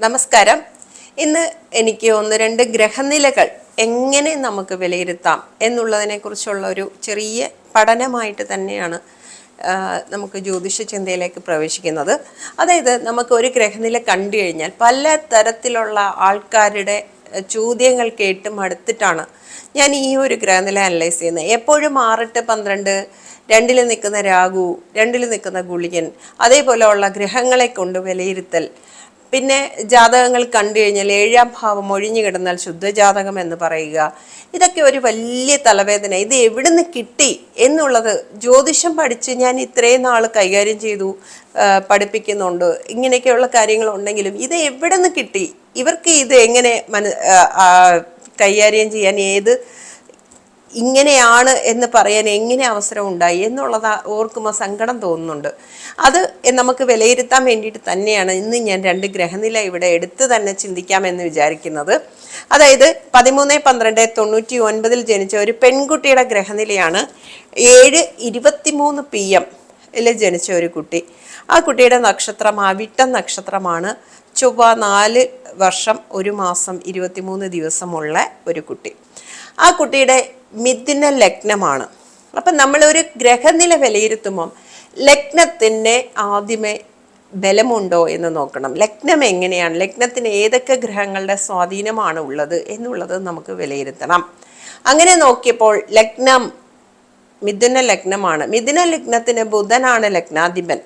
നമസ്കാരം. ഇന്ന് എനിക്ക് ഒന്ന് രണ്ട് ഗ്രഹനിലകൾ എങ്ങനെ നമുക്ക് വിലയിരുത്താം എന്നുള്ളതിനെ കുറിച്ചുള്ള ഒരു ചെറിയ പഠനമായിട്ട് തന്നെയാണ് നമുക്ക് ജ്യോതിഷ ചിന്തയിലേക്ക് പ്രവേശിക്കുന്നത്. അതായത് നമുക്ക് ഒരു ഗ്രഹനില കണ്ടു കഴിഞ്ഞാൽ പല തരത്തിലുള്ള ആൾക്കാരുടെ ചോദ്യങ്ങൾ കേട്ട് മടുത്തിട്ടാണ് ഞാൻ ഈ ഒരു ഗ്രഹനില അനലൈസ് ചെയ്യുന്നത്. എപ്പോഴും ആറിട്ട് പന്ത്രണ്ട് രണ്ടിൽ നിൽക്കുന്ന രാഹു രണ്ടിൽ നിൽക്കുന്ന ഗുളികൻ അതേപോലെയുള്ള ഗ്രഹങ്ങളെ കൊണ്ട് വിലയിരുത്തൽ പിന്നെ ജാതകങ്ങൾ കണ്ടു കഴിഞ്ഞാൽ ഏഴാം ഭാവം ഒഴിഞ്ഞു കിടന്നാൽ ശുദ്ധജാതകം എന്ന് പറയുക. ഇതൊക്കെ ഒരു വലിയ തലവേദന. ഇത് എവിടുന്ന് കിട്ടി എന്നുള്ളത് ജ്യോതിഷം പഠിച്ച് ഞാൻ ഇത്രയും നാൾ കൈകാര്യം ചെയ്തു പഠിപ്പിക്കുന്നുണ്ട്. ഇങ്ങനെയൊക്കെയുള്ള കാര്യങ്ങളുണ്ടെങ്കിലും ഇത് എവിടെ നിന്ന് കിട്ടി? ഇവർക്ക് ഇത് എങ്ങനെ മന കൈകാര്യം ചെയ്യാൻ ഏത് ഇങ്ങനെയാണ് എന്ന് പറയാൻ എങ്ങനെ അവസരം ഉണ്ടായി എന്നുള്ളത് ഓർക്കുമ്പോൾ സങ്കടം തോന്നുന്നുണ്ട്. അത് നമുക്ക് വിലയിരുത്താൻ വേണ്ടിയിട്ട് തന്നെയാണ് ഇന്ന് ഞാൻ രണ്ട് ഗ്രഹനില ഇവിടെ എടുത്ത് തന്നെ ചിന്തിക്കാമെന്ന് വിചാരിക്കുന്നത്. അതായത് പതിമൂന്ന് പന്ത്രണ്ട് തൊണ്ണൂറ്റി ഒൻപതിൽ ജനിച്ച ഒരു പെൺകുട്ടിയുടെ ഗ്രഹനിലയാണ് ഏഴ് ഇരുപത്തിമൂന്ന് പി എം ജനിച്ച ഒരു കുട്ടി. ആ കുട്ടിയുടെ നക്ഷത്രം അവിട്ട നക്ഷത്രമാണ് ചൊവ്വ നാല് വർഷം ഒരു മാസം ഇരുപത്തിമൂന്ന് ദിവസമുള്ള ഒരു കുട്ടി. ആ കുട്ടിയുടെ മിഥുന ലഗ്നമാണ്. അപ്പം നമ്മളൊരു ഗ്രഹനില വിലയിരുത്തുമ്പം ലഗ്നത്തിന്റെ ആദ്യമേ ബലമുണ്ടോ എന്ന് നോക്കണം. ലഗ്നം എങ്ങനെയാണ്? ലഗ്നത്തിന് ഏതൊക്കെ ഗ്രഹങ്ങളുടെ സ്വാധീനമാണ് ഉള്ളത് എന്നുള്ളത് നമുക്ക് വിലയിരുത്തണം. അങ്ങനെ നോക്കിയപ്പോൾ ലഗ്നം മിഥുന ലഗ്നമാണ്. മിഥുന ലഗ്നത്തിന് ബുധനാണ് ലഗ്നാധിപൻ.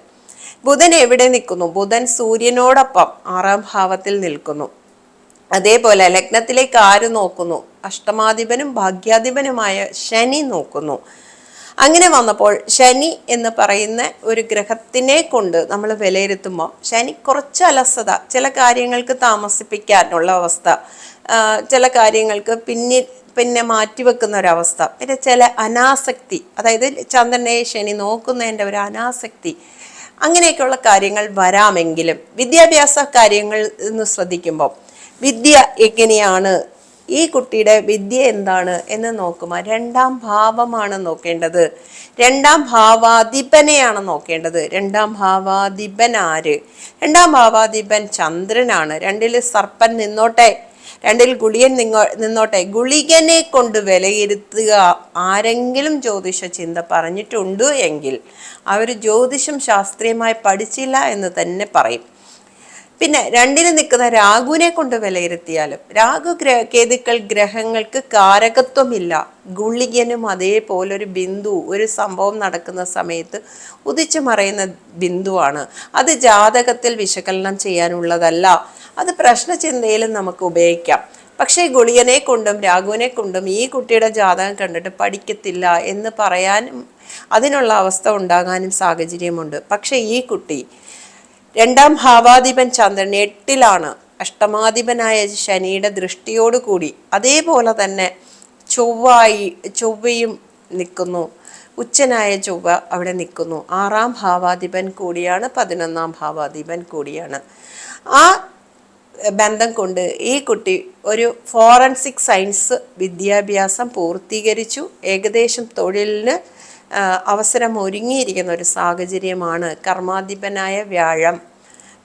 ബുധൻ എവിടെ നിൽക്കുന്നു? ബുധൻ സൂര്യനോടൊപ്പം ആറാം ഭാവത്തിൽ നിൽക്കുന്നു. അതേപോലെ ലഗ്നത്തിലേക്ക് ആര് നോക്കുന്നു? അഷ്ടമാധിപനും ഭാഗ്യാധിപനുമായ ശനി നോക്കുന്നു. അങ്ങനെ വന്നപ്പോൾ ശനി എന്ന് പറയുന്ന ഒരു ഗ്രഹത്തിനെ കൊണ്ട് നമ്മൾ വിലയിരുത്തുമ്പോൾ ശനി കുറച്ച് അലസത ചില കാര്യങ്ങൾക്ക് താമസിപ്പിക്കാനുള്ള അവസ്ഥ ചില കാര്യങ്ങൾക്ക് പിന്നിൽ പിന്നെ മാറ്റിവെക്കുന്ന ഒരവസ്ഥ പിന്നെ ചില അനാസക്തി അതായത് ചന്ദ്രനെ ശനി നോക്കുന്നതിന്റെ ഒരു അനാസക്തി അങ്ങനെയൊക്കെയുള്ള കാര്യങ്ങൾ വരാമെങ്കിലും വിദ്യാഭ്യാസ കാര്യങ്ങൾ എന്ന് ശ്രദ്ധിക്കുമ്പോൾ വിദ്യ എങ്ങനെയാണ് ഈ കുട്ടിയുടെ വിദ്യ എന്താണ് എന്ന് നോക്കുമ്പോൾ രണ്ടാം ഭാവമാണ് നോക്കേണ്ടത്. രണ്ടാം ഭാവാധിപനെയാണ് നോക്കേണ്ടത്. രണ്ടാം ഭാവാധിപൻ ആര്? രണ്ടാം ഭാവാധിപൻ ചന്ദ്രനാണ്. രണ്ടിൽ സർപ്പൻ നിന്നോട്ടെ. രണ്ടിൽ ഗുളിയൻ നിങ്ങോ നിന്നോട്ടെ. ഗുളികനെ കൊണ്ട് വിലയിരുത്തുക ആരെങ്കിലും ജ്യോതിഷ ചിന്ത പറഞ്ഞിട്ടുണ്ട് എങ്കിൽ അവർ ജ്യോതിഷം ശാസ്ത്രീയമായി പഠിച്ചില്ല എന്ന് തന്നെ പറയും. പിന്നെ രണ്ടിന് നിൽക്കുന്ന രാഹുവിനെ കൊണ്ട് വിലയിരുത്തിയാലും രാഹു ഗ്രഹ കേതുക്കൾ ഗ്രഹങ്ങൾക്ക് കാരകത്വമില്ല. ഗുളികനും അതേപോലെ ഒരു ബിന്ദു ഒരു സംഭവം നടക്കുന്ന സമയത്ത് ഉദിച്ചു മറയുന്ന ബിന്ദുവാണ്. അത് ജാതകത്തിൽ വിശകലനം ചെയ്യാനുള്ളതല്ല. അത് പ്രശ്നചിന്തയിലും നമുക്ക് ഉപയോഗിക്കാം. പക്ഷേ ഗുളിയനെ കൊണ്ടും രാഘുവിനെ കൊണ്ടും ഈ കുട്ടിയുടെ ജാതകം കണ്ടിട്ട് പഠിക്കത്തില്ല എന്ന് പറയാനും അതിനുള്ള അവസ്ഥ ഉണ്ടാകാനും സാഹചര്യമുണ്ട്. പക്ഷേ ഈ കുട്ടി രണ്ടാം ഭാവാധിപൻ ചന്ദ്രൻ എട്ടിലാണ്. അഷ്ടമാധിപനായ ശനിയുടെ ദൃഷ്ടിയോടുകൂടി അതേപോലെ തന്നെ ചൊവ്വായി ചൊവ്വയും നിൽക്കുന്നു. ഉച്ചനായ ചൊവ്വ അവിടെ നിൽക്കുന്നു. ആറാം ഭാവാധിപൻ കൂടിയാണ് പതിനൊന്നാം ഭാവാധിപൻ കൂടിയാണ്. ആ ബന്ധം കൊണ്ട് ഈ കുട്ടി ഒരു ഫോറൻസിക് സയൻസ് വിദ്യാഭ്യാസം പൂർത്തീകരിച്ചു. ഏകദേശം തൊഴിലിന് അവസരം ഒരുങ്ങിയിരിക്കുന്ന ഒരു സാഹചര്യമാണ് കർമാധിപനായ വ്യാഴം.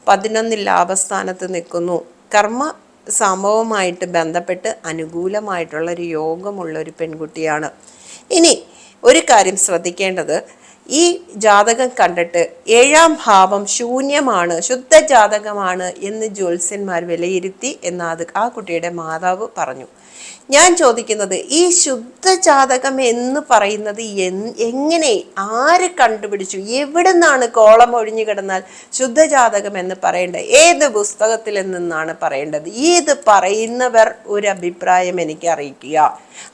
പതിനൊന്നിൽ ലാഭസ്ഥാനത്ത് നിൽക്കുന്നു. കർമ്മ സംഭവമായിട്ട് ബന്ധപ്പെട്ട് അനുകൂലമായിട്ടുള്ള ഒരു യോഗമുള്ള ഒരു പെൺകുട്ടിയാണ്. ഇനി ഒരു കാര്യം ശ്രദ്ധിക്കേണ്ടത്. ഈ ജാതകം കണ്ടിട്ട് ഏഴാം ഭാവം ശൂന്യമാണ് ശുദ്ധ ജാതകമാണ് എന്ന് ജ്യോത്സ്യന്മാർ വിലയിരുത്തി എന്ന് അത് ആ കുട്ടിയുടെ മാതാവ് പറഞ്ഞു. ഞാൻ ചോദിക്കുന്നത് ഈ ശുദ്ധ ജാതകം എന്ന് പറയുന്നത് എങ്ങനെ ആര് കണ്ടുപിടിച്ചു? എവിടെ നിന്നാണ് കോളം ഒഴിഞ്ഞു കിടന്നാൽ ശുദ്ധ ജാതകം എന്ന് പറയേണ്ടത്? ഏത് പുസ്തകത്തിൽ നിന്നാണ് പറയേണ്ടത്? ഏത് പറയുന്നവർ ഒരു അഭിപ്രായം എനിക്ക് അറിയിക്കുക.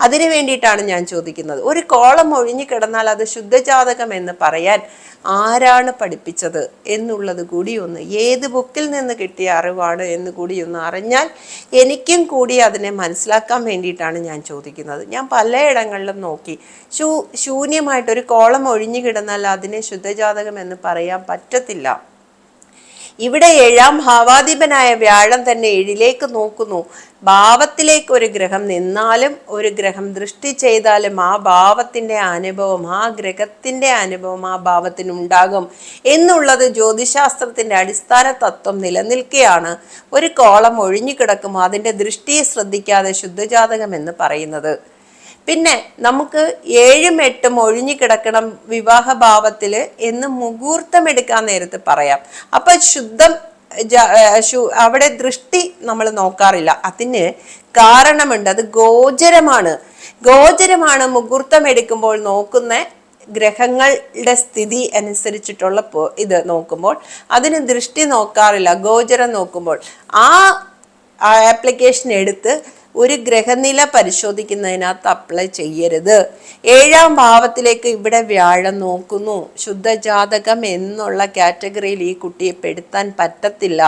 അതിനു വേണ്ടിയിട്ടാണ് ഞാൻ ചോദിക്കുന്നത്. ഒരു കോളം ഒഴിഞ്ഞു കിടന്നാൽ അത് ശുദ്ധജാതകം എന്ന് പറയാൻ ആരാണ് പഠിപ്പിച്ചത് എന്നുള്ളത് കൂടി ഒന്ന് ഏത് ബുക്കിൽ നിന്ന് കിട്ടിയ അറിവാണ് എന്ന് കൂടി ഒന്ന് അറിഞ്ഞാൽ എനിക്കും കൂടി അതിനെ മനസ്സിലാക്കാൻ വേണ്ടിയിട്ടാണ് ഞാൻ ചോദിക്കുന്നത്. ഞാൻ പലയിടങ്ങളിലും നോക്കി. ശൂ ശൂന്യമായിട്ട് ഒരു കോളം ഒഴിഞ്ഞു കിടന്നാൽ അതിനെ ശുദ്ധജാതകം എന്ന് പറയാൻ പറ്റത്തില്ല. ഇവിടെ ഏഴാം ഭാവാധിപനായ വ്യാഴം തന്നെ ഏഴിലേക്ക് നോക്കുന്നു. ഭാവത്തിലേക്ക് ഒരു ഗ്രഹം നിന്നാലും ഒരു ഗ്രഹം ദൃഷ്ടി ചെയ്താലും ആ ഭാവത്തിന്റെ അനുഭവം ആ ഗ്രഹത്തിന്റെ അനുഭവം ആ ഭാവത്തിനുണ്ടാകും എന്നുള്ളത് ജ്യോതിശാസ്ത്രത്തിന്റെ അടിസ്ഥാന തത്വം നിലനിൽക്കുകയാണ് ഒരു കോളം ഒഴിഞ്ഞു കിടക്കുമ്പോൾ അതിന്റെ ദൃഷ്ടിയെ ശ്രദ്ധിക്കാതെ ശുദ്ധജാതകം എന്ന് പറയുന്നത്. പിന്നെ നമുക്ക് ഏഴും എട്ടും ഒഴിഞ്ഞു കിടക്കണം വിവാഹ ഭാവത്തിൽ എന്ന് മുഹൂർത്തം എടുക്കാൻ നേരത്ത് പറയാം. അപ്പൊ ശുദ്ധം അവിടെ ദൃഷ്ടി നമ്മൾ നോക്കാറില്ല. അതിന് കാരണമുണ്ട്. അത് ഗോചരമാണ്. ഗോചരമാണ് മുഹൂർത്തം എടുക്കുമ്പോൾ നോക്കുന്ന ഗ്രഹങ്ങളുടെ സ്ഥിതി അനുസരിച്ചിട്ടുള്ള ഇത് നോക്കുമ്പോൾ. അതിന് ദൃഷ്ടി നോക്കാറില്ല. ഗോചരം നോക്കുമ്പോൾ. ആ ആപ്ലിക്കേഷൻ എടുത്ത് ഒരു ഗ്രഹനില പരിശോധിക്കുന്നതിനകത്ത് അപ്ലൈ ചെയ്യരുത്. ഏഴാം ഭാവത്തിലേക്ക് ഇവിടെ വ്യാഴം നോക്കുന്നു. ശുദ്ധജാതകം എന്നുള്ള കാറ്റഗറിയിൽ ഈ കുട്ടിയെ പെടുത്താൻ പറ്റത്തില്ല.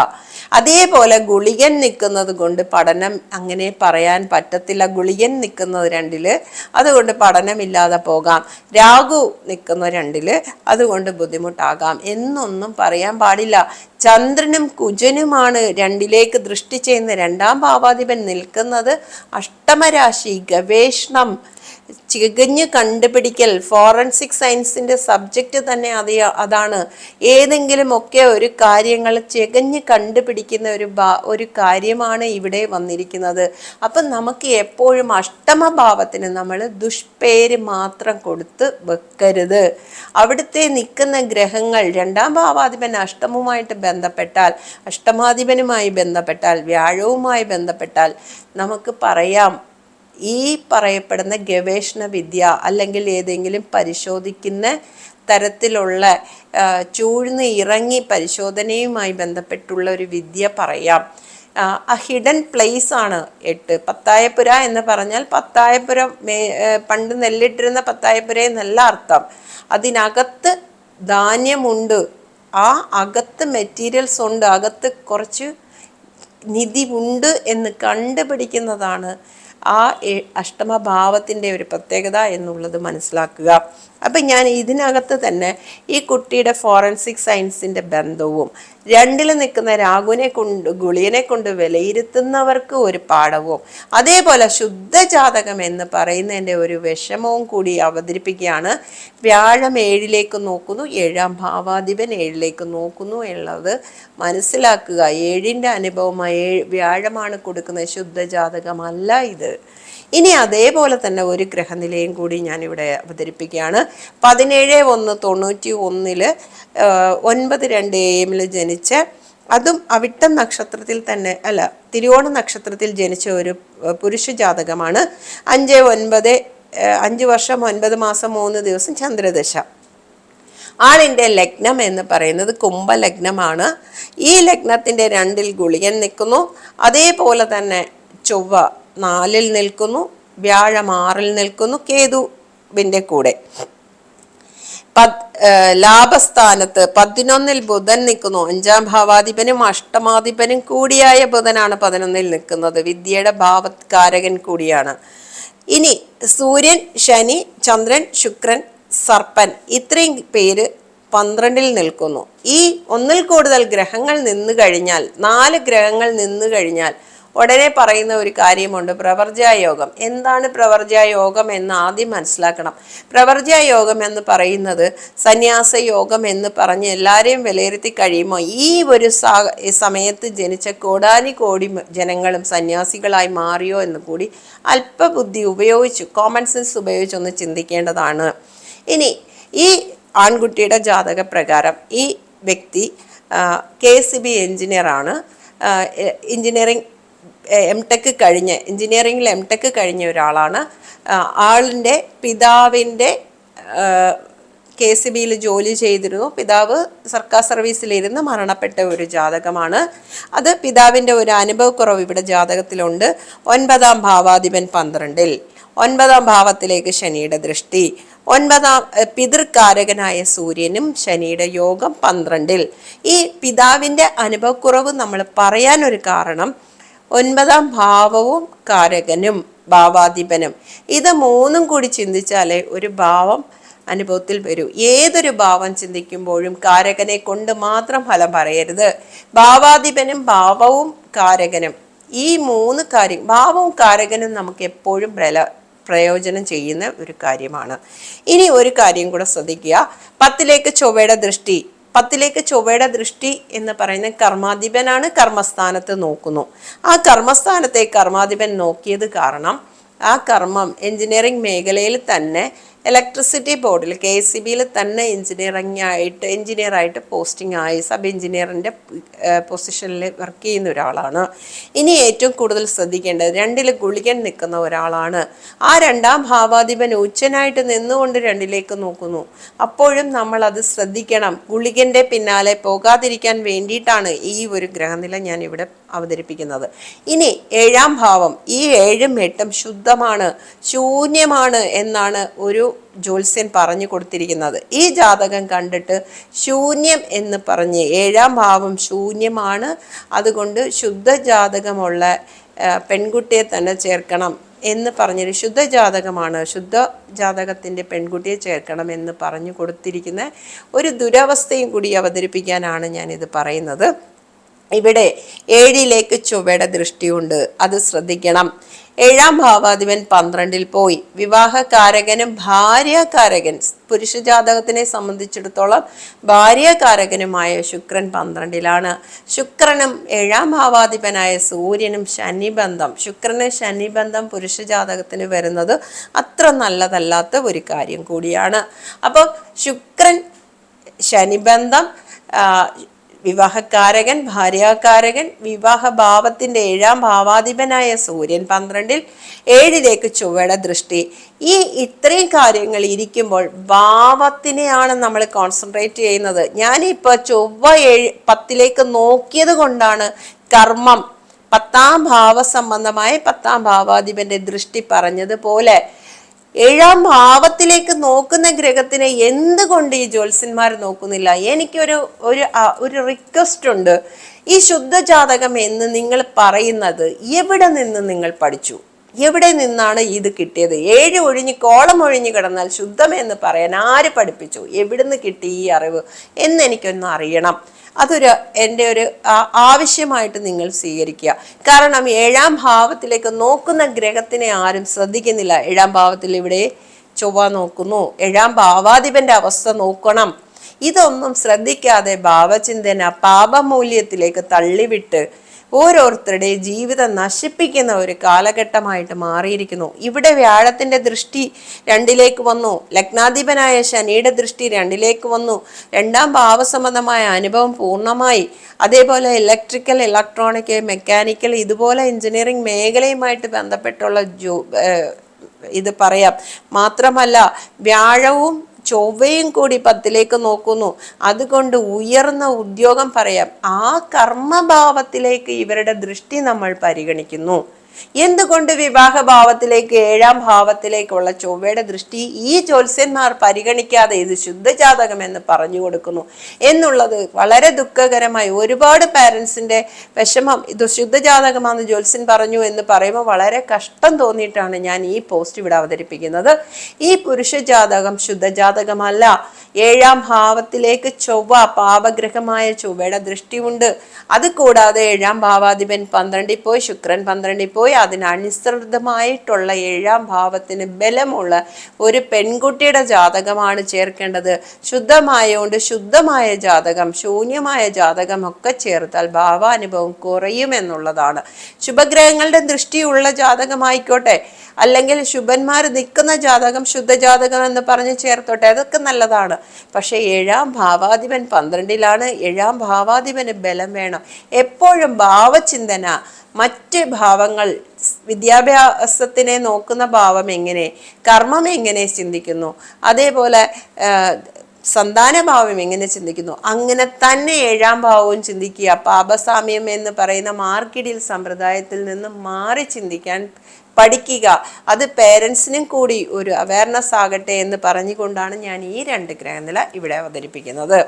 അതേപോലെ ഗുളികൻ നിൽക്കുന്നത് കൊണ്ട് പഠനം അങ്ങനെ പറയാൻ പറ്റത്തില്ല. ഗുളികൻ നിൽക്കുന്നത് രണ്ടിൽ അതുകൊണ്ട് പഠനമില്ലാതെ പോകാം. രാഹു നിൽക്കുന്ന രണ്ടിൽ അതുകൊണ്ട് ബുദ്ധിമുട്ടാകാം. എന്നൊന്നും പറയാൻ പാടില്ല. ചന്ദ്രനും കുജനുമാണ് രണ്ടിലേക്ക് ദൃഷ്ടി ചെയ്യുന്ന രണ്ടാം ഭാവാധിപൻ നിൽക്കുന്നത്. അഷ്ടമരാശി ഗവേഷണം ചികഞ്ഞ് കണ്ടുപിടിക്കൽ ഫോറൻസിക് സയൻസിന്റെ സബ്ജക്റ്റ് തന്നെ അത് അതാണ്. ഏതെങ്കിലും ഒക്കെ ഒരു കാര്യങ്ങൾ ചികഞ്ഞ് കണ്ടുപിടിക്കുന്ന ഒരു ഒരു കാര്യമാണ് ഇവിടെ വന്നിരിക്കുന്നത്. അപ്പം നമുക്ക് എപ്പോഴും അഷ്ടമഭാവത്തിന് നമ്മൾ ദുഷ്പേര് മാത്രം കൊടുത്ത് വെക്കരുത്. അവിടുത്തെ നിൽക്കുന്ന ഗ്രഹങ്ങൾ രണ്ടാം ഭാവാധിപൻ അഷ്ടമുമായിട്ട് ബന്ധപ്പെട്ടാൽ അഷ്ടമാധിപനുമായി ബന്ധപ്പെട്ടാൽ വ്യാഴവുമായി ബന്ധപ്പെട്ടാൽ നമുക്ക് പറയാം ഈ പറയപ്പെടുന്ന ഗവേഷണ വിദ്യ അല്ലെങ്കിൽ ഏതെങ്കിലും പരിശോധിക്കുന്ന തരത്തിലുള്ള ചൂഴ്ന്ന് ഇറങ്ങി പരിശോധനയുമായി ബന്ധപ്പെട്ടുള്ള ഒരു വിദ്യ പറയാം. ആ, ഹിഡൻ പ്ലേസ് ആണ് എട്ട്. പത്തായപ്പുര എന്ന് പറഞ്ഞാൽ പത്തായപ്പുര മേ പണ്ട് നെല്ലിട്ടിരുന്ന പത്തായപ്പുര എന്നല്ല അർത്ഥം. അതിനകത്ത് ധാന്യമുണ്ട്. ആ അകത്ത് മെറ്റീരിയൽസ് ഉണ്ട്. അകത്ത് കുറച്ച് നിധി ഉണ്ട് എന്ന് കണ്ടുപിടിക്കുന്നതാണ് ആ അഷ്ടമഭാവത്തിന്റെ ഒരു പ്രത്യേകത എന്നുള്ളത് മനസ്സിലാക്കുക. അപ്പം ഞാൻ ഇതിനകത്ത് തന്നെ ഈ കുട്ടിയുടെ ഫോറൻസിക് സയൻസിന്റെ ബന്ധവും രണ്ടിൽ നിൽക്കുന്ന രാഘുവിനെ കൊണ്ട് ഗുളിയനെ കൊണ്ട് വിലയിരുത്തുന്നവർക്ക് ഒരു പാഠവും അതേപോലെ ശുദ്ധജാതകം എന്ന് പറയുന്നതിന്റെ ഒരു വിഷമവും കൂടി അവതരിപ്പിക്കുകയാണ്. വ്യാഴം ഏഴിലേക്ക് നോക്കുന്നു ഏഴാം ഭാവാധിപൻ ഏഴിലേക്ക് നോക്കുന്നു എന്നുള്ളത് മനസ്സിലാക്കുക. ഏഴിന്റെ അനുഭവമായി ഏഴ് വ്യാഴമാണ് കൊടുക്കുന്നത്. ശുദ്ധജാതകമല്ല ഇത്. ഇനി അതേപോലെ തന്നെ ഒരു ഗ്രഹനിലയും കൂടി ഞാനിവിടെ അവതരിപ്പിക്കുകയാണ്. പതിനേഴ് ഒന്ന് തൊണ്ണൂറ്റി ഒന്നിൽ ആഹ്, ഒൻപത് രണ്ട് എമ്മിൽ ജനിച്ച അതും അവിട്ടം നക്ഷത്രത്തിൽ തന്നെ അല്ല തിരുവോണ നക്ഷത്രത്തിൽ ജനിച്ച ഒരു പുരുഷ ജാതകമാണ്. അഞ്ച് ഒൻപത് അഞ്ച് വർഷം ഒൻപത് മാസം മൂന്ന് ദിവസം ചന്ദ്രദശ. ആളിന്റെ ലഗ്നം എന്ന് പറയുന്നത് കുംഭലഗ്നമാണ്. ഈ ലഗ്നത്തിന്റെ രണ്ടിൽ ഗുളികൻ നിൽക്കുന്നു. അതേപോലെ തന്നെ ചൊവ്വ നാലിൽ നിൽക്കുന്നു വ്യാഴം ആറിൽ നിൽക്കുന്നു കേതുവിന്റെ കൂടെ. പത് ലാഭസ്ഥാനത്ത് പതിനൊന്നിൽ ബുധൻ നിൽക്കുന്നു. അഞ്ചാം ഭാവാധിപനും അഷ്ടമാധിപനും കൂടിയായ ബുധനാണ് പതിനൊന്നിൽ നിൽക്കുന്നത്. വിദ്യയുടെ ഭാവകാരകൻ കൂടിയാണ്. ഇനി സൂര്യൻ ശനി ചന്ദ്രൻ ശുക്രൻ സർപ്പൻ ഇത്രയും പേര് പന്ത്രണ്ടിൽ നിൽക്കുന്നു. ഈ ഒന്നിൽ കൂടുതൽ ഗ്രഹങ്ങൾ നിന്നു കഴിഞ്ഞാൽ നാല് ഗ്രഹങ്ങൾ നിന്നു കഴിഞ്ഞാൽ ഉടനെ പറയുന്ന ഒരു കാര്യമുണ്ട്. പ്രവർജായോഗം എന്താണ് പ്രവർജായോഗം എന്ന് ആദ്യം മനസ്സിലാക്കണം. പ്രവർജായോഗം എന്ന് പറയുന്നത് സന്യാസ യോഗം എന്ന് പറഞ്ഞ് എല്ലാവരെയും വിലയിരുത്തി കഴിയുമ്പോൾ ഈ ഒരു സമയത്ത് ജനിച്ച കോടാനി കോടി ജനങ്ങളും സന്യാസികളായി മാറിയോ എന്ന് കൂടി അല്പബുദ്ധി ഉപയോഗിച്ചു കോമൺ സെൻസ് ഉപയോഗിച്ചൊന്ന് ചിന്തിക്കേണ്ടതാണ്. ഇനി ഈ ആൺകുട്ടിയുടെ ജാതക പ്രകാരം ഈ വ്യക്തി കെ സി ബി എഞ്ചിനീയറാണ്. എഞ്ചിനീയറിംഗ് എം ടെക് കഴിഞ്ഞ് എഞ്ചിനീയറിംഗിൽ എം ടെക് കഴിഞ്ഞ ഒരാളാണ്. ആളിന്റെ പിതാവിന്റെ കെ സി ബിയിൽ ജോലി ചെയ്തിരുന്നു. പിതാവ് സർക്കാർ സർവീസിലിരുന്ന് മരണപ്പെട്ട ഒരു ജാതകമാണ്. അത് പിതാവിന്റെ ഒരു അനുഭവക്കുറവ് ഇവിടെ ജാതകത്തിലുണ്ട്. ഒൻപതാം ഭാവാധിപൻ പന്ത്രണ്ടിൽ. ഒൻപതാം ഭാവത്തിലേക്ക് ശനിയുടെ ദൃഷ്ടി. ഒൻപതാം പിതൃകാരകനായ സൂര്യനും ശനിയുടെ യോഗം പന്ത്രണ്ടിൽ. ഈ പിതാവിന്റെ അനുഭവക്കുറവ് നമ്മൾ പറയാനൊരു കാരണം ഒൻപതാം ഭാവവും കാരകനും ഭാവാധിപനും. ഇത് മൂന്നും കൂടി ചിന്തിച്ചാലേ ഒരു ഭാവം അനുഭവത്തിൽ വരൂ. ഏതൊരു ഭാവം ചിന്തിക്കുമ്പോഴും കാരകനെ കൊണ്ട് മാത്രം ഫലം പറയരുത്. ഭാവാധിപനും ഭാവവും കാരകനും. ഈ മൂന്ന് കാര്യം ഭാവവും കാരകനും നമുക്ക് എപ്പോഴും പ്രല പ്രയോജനം ചെയ്യുന്ന ഒരു കാര്യമാണ്. ഇനി ഒരു കാര്യം കൂടെ ശ്രദ്ധിക്കുക. പത്തിലേക്ക് ചൊവ്വയുടെ ദൃഷ്ടി. പത്തിലേക്ക് ചൊവ്വയുടെ ദൃഷ്ടി എന്ന് പറയുന്ന കർമാധിപനാണ് കർമ്മസ്ഥാനത്ത് നോക്കുന്നു. ആ കർമ്മസ്ഥാനത്തെ കർമാധിപൻ നോക്കിയത് കാരണം ആ കർമ്മം എഞ്ചിനീയറിംഗ് മേഖലയിൽ തന്നെ ഇലക്ട്രിസിറ്റി ബോർഡിൽ കെ സി ബിയിൽ തന്നെ എഞ്ചിനീയറിംഗ് ആയിട്ട് എഞ്ചിനീയറായിട്ട് പോസ്റ്റിംഗ് ആയി. സബ് എഞ്ചിനീയറിന്റെ പൊസിഷനിൽ വർക്ക് ചെയ്യുന്ന ഒരാളാണ്. ഇനി ഏറ്റവും കൂടുതൽ ശ്രദ്ധിക്കേണ്ടത് രണ്ടിൽ ഗുളികൻ നിൽക്കുന്ന ഒരാളാണ്. ആ രണ്ടാം ഭാവാധിപൻ ഉച്ചനായിട്ട് നിന്നുകൊണ്ട് രണ്ടിലേക്ക് നോക്കുന്നു. അപ്പോഴും നമ്മൾ അത് ശ്രദ്ധിക്കണം. ഗുളികന്റെ പിന്നാലെ പോകാതിരിക്കാൻ വേണ്ടിയിട്ടാണ് ഈ ഒരു ഗ്രഹനില ഞാൻ ഇവിടെ അവതരിപ്പിക്കുന്നത്. ഇനി ഏഴാം ഭാവം ഈ ഏഴും എട്ടും ശുദ്ധമാണ് ശൂന്യമാണ് എന്നാണ് ഒരു ജ്യോത്സ്യൻ പറഞ്ഞു കൊടുത്തിരിക്കുന്നത്. ഈ ജാതകം കണ്ടിട്ട് ശൂന്യം എന്ന് പറഞ്ഞ് ഏഴാം ഭാവം ശൂന്യമാണ്. അതുകൊണ്ട് ശുദ്ധ ജാതകമുള്ള പെൺകുട്ടിയെ തന്നെ ചേർക്കണം എന്ന് പറഞ്ഞൊരു ശുദ്ധ ജാതകമാണ് ശുദ്ധ ജാതകത്തിന്റെ പെൺകുട്ടിയെ ചേർക്കണം എന്ന് പറഞ്ഞു കൊടുത്തിരിക്കുന്ന ഒരു ദുരവസ്ഥയും കൂടി അവതരിപ്പിക്കാനാണ് ഞാനിത് പറയുന്നത്. ഇവിടെ ഏഴിലേക്ക് ചുവട ദൃഷ്ടിയുണ്ട്. അത് ശ്രദ്ധിക്കണം. ഏഴാം ഭാവാധിപൻ പന്ത്രണ്ടിൽ പോയി. വിവാഹകാരകനും ഭാര്യകാരകൻ പുരുഷ ജാതകത്തിനെ സംബന്ധിച്ചിടത്തോളം ഭാര്യകാരകനുമായ ശുക്രൻ പന്ത്രണ്ടിലാണ്. ശുക്രനും ഏഴാം ഭാവാധിപനായ സൂര്യനും ശനിബന്ധം. ശുക്രന് ശനിബന്ധം പുരുഷ ജാതകത്തിന് വരുന്നത് അത്ര നല്ലതല്ലാത്ത ഒരു കാര്യം കൂടിയാണ്. അപ്പോൾ ശുക്രൻ ശനിബന്ധം ആ, വിവാഹക്കാരകൻ ഭാര്യാകാരകൻ വിവാഹഭാവത്തിന്റെ ഏഴാം ഭാവാധിപനായ സൂര്യൻ പന്ത്രണ്ടിൽ ഏഴിലേക്ക് ചൊവ്വയുടെ ദൃഷ്ടി. ഈ ഇത്രയും കാര്യങ്ങൾ ഇരിക്കുമ്പോൾ ഭാവത്തിനെയാണ് നമ്മൾ കോൺസെൻട്രേറ്റ് ചെയ്യുന്നത്. ഞാനിപ്പോൾ ചൊവ്വ ഏഴ് പത്തിലേക്ക് നോക്കിയത് കൊണ്ടാണ് കർമ്മം പത്താം ഭാവ സംബന്ധമായ പത്താം ഭാവാധിപന്റെ ദൃഷ്ടി പറഞ്ഞതുപോലെ ഏഴാം ഭാവത്തിലേക്ക് നോക്കുന്ന ഗ്രഹത്തിനെ എന്തുകൊണ്ട് ഈ ജ്യോത്സ്യന്മാർ നോക്കുന്നില്ല? എനിക്കൊരു ഒരു ഒരു റിക്വസ്റ്റ് ഉണ്ട്. ഈ ശുദ്ധജാതകം എന്ന് നിങ്ങൾ പറയുന്നത് എവിടെ നിന്ന് നിങ്ങൾ പഠിച്ചു? എവിടെ നിന്നാണ് ഇത് കിട്ടിയത്? ഏഴ് ഒഴിഞ്ഞ് കോളം ഒഴിഞ്ഞ് കിടന്നാൽ ശുദ്ധമെന്ന് പറയാൻ ആര് പഠിപ്പിച്ചു? എവിടുന്ന് കിട്ടി ഈ അറിവ്? എന്ന് എനിക്കൊന്ന് അറിയണം. അതൊരു എന്റെ ഒരു ആവശ്യമായിട്ട് നിങ്ങൾ സ്വീകരിക്കുക. കാരണം ഏഴാം ഭാവത്തിലേക്ക് നോക്കുന്ന ഗ്രഹത്തിനെ ആരും ശ്രദ്ധിക്കുന്നില്ല. ഏഴാം ഭാവത്തിൽ ഇവിടെ ചൊവ്വ നോക്കുന്നു. ഏഴാം ഭാവാധിപന്റെ അവസ്ഥ നോക്കണം. ഇതൊന്നും ശ്രദ്ധിക്കാതെ ഭാവചിന്തന പാപമൂല്യത്തിലേക്ക് തള്ളിവിട്ട് ഓരോരുത്തരുടെയും ജീവിതം നശിപ്പിക്കുന്ന ഒരു കാലഘട്ടമായിട്ട് മാറിയിരിക്കുന്നു. ഇവിടെ വ്യാഴത്തിന്റെ ദൃഷ്ടി രണ്ടിലേക്ക് വന്നു. ലഗ്നാധിപനായ ശനിയുടെ ദൃഷ്ടി രണ്ടിലേക്ക് വന്നു. രണ്ടാം ഭാവസംബന്ധമായ അനുഭവം പൂർണമായി. അതേപോലെ ഇലക്ട്രിക്കൽ ഇലക്ട്രോണിക് മെക്കാനിക്കൽ ഇതുപോലെ എഞ്ചിനീയറിംഗ് മേഖലയുമായിട്ട് ബന്ധപ്പെട്ടുള്ള ജോ ഇത് പറയാം. മാത്രമല്ല വ്യാഴവും ചൊവ്വയും കൂടി പത്തിലേക്ക് നോക്കുന്നു. അതുകൊണ്ട് ഉയർന്ന ഉദ്യോഗം പറയാം. ആ കർമ്മഭാവത്തിലേക്ക് ഇവരുടെ ദൃഷ്ടി നമ്മൾ പരിഗണിക്കുന്നു. എന്തുകൊണ്ട് വിവാഹഭാവത്തിലേക്ക് ഏഴാം ഭാവത്തിലേക്കുള്ള ചൊവ്വയുടെ ദൃഷ്ടി ഈ ജ്യോത്സ്യന്മാർ പരിഗണിക്കാതെ ഇത് ശുദ്ധജാതകം എന്ന് പറഞ്ഞു കൊടുക്കുന്നു? എന്നുള്ളത് വളരെ ദുഃഖകരമായി. ഒരുപാട് പാരൻസിന്റെ വിഷമം ഇത് ശുദ്ധജാതകമാണെന്ന് ജ്യോത്സ്യൻ പറഞ്ഞു എന്ന് പറയുമ്പോൾ വളരെ കഷ്ടം തോന്നിയിട്ടാണ് ഞാൻ ഈ പോസ്റ്റ് ഇവിടെ അവതരിപ്പിക്കുന്നത്. ഈ പുരുഷ ജാതകം ശുദ്ധജാതകമല്ല. ഏഴാം ഭാവത്തിലേക്ക് ചൊവ്വ പാപഗ്രഹമായ ചൊവ്വയുടെ ദൃഷ്ടിയുണ്ട്. അത് കൂടാതെ ഏഴാം ഭാവാധിപൻ പന്ത്രണ്ടിൽ പോയി ശുക്രൻ പന്ത്രണ്ടിൽ പോയി. അതിനനുസൃതമായിട്ടുള്ള ഏഴാം ഭാവത്തിന് ബലമുള്ള ഒരു പെൺകുട്ടിയുടെ ജാതകമാണ് ചേർക്കേണ്ടത്. ശുദ്ധമായതുകൊണ്ട് ശുദ്ധമായ ജാതകം ശൂന്യമായ ജാതകം ഒക്കെ ചേർത്താൽ ഭാവാനുഭവം കുറയുമെന്നുള്ളതാണ് ശുഭഗ്രഹങ്ങളുടെ ദൃഷ്ടിയുള്ള ജാതകമായിക്കോട്ടെ അല്ലെങ്കിൽ ശുഭന്മാർ നിൽക്കുന്ന ജാതകം ശുദ്ധജാതകം എന്ന് പറഞ്ഞ് ചേർത്തോട്ടെ അതൊക്കെ നല്ലതാണ്. പക്ഷേ ഏഴാം ഭാവാധിപൻ പന്ത്രണ്ടിലാണ്. ഏഴാം ഭാവാധിപന് ബലം വേണം. എപ്പോഴും ഭാവചിന്തന മറ്റ് ഭാവങ്ങൾ വിദ്യാഭ്യാസത്തിനെ നോക്കുന്ന ഭാവം എങ്ങനെ കർമ്മം എങ്ങനെ ചിന്തിക്കുന്നു അതേപോലെ സന്താന സന്താനഭാവം എങ്ങനെ ചിന്തിക്കുന്നു അങ്ങനെ തന്നെ ഏഴാം ഭാവവും ചിന്തിക്കുക. പാപസാമ്യം എന്ന് പറയുന്ന മാർക്കിടിൽ സമ്പ്രദായത്തിൽ നിന്ന് മാറി ചിന്തിക്കാൻ പഠിക്കുക. അത് പേരൻസിനും കൂടി ഒരു അവയർനെസ് ആകട്ടെ എന്ന് പറഞ്ഞുകൊണ്ടാണ് ഞാൻ ഈ രണ്ട് ഗ്രഹനില ഇവിടെ അവതരിപ്പിക്കുന്നത്.